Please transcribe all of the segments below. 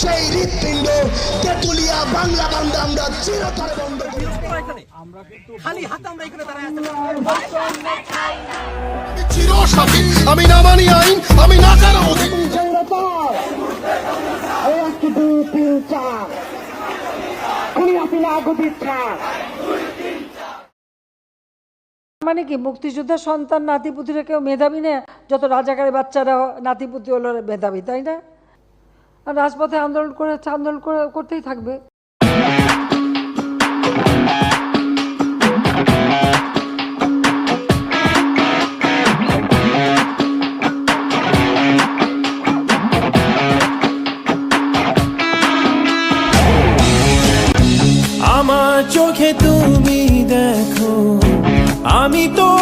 সেই হৃৎপিণ্ড তেতুলিয়া বাংলা বান্ধব আমরা চিরতরে বন্ধ করি। খালি হাতে আমরা এখানে দাঁড়ায় আছি। আমি আমি না মানি আইন আমি না কারও এক দুই তিন চার মানে কি মুক্তিযোদ্ধার সন্তান নাতিপুতিরা কেউ মেধাবী না? যত রাজাকারের বাচ্চারা নাতিপুতি হলো মেধাবী তাই না? রাজপথে আন্দোলন করে আন্দোলন করতেই থাকবে। আমার চোখে তুমি দেখো আমি তো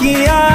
किया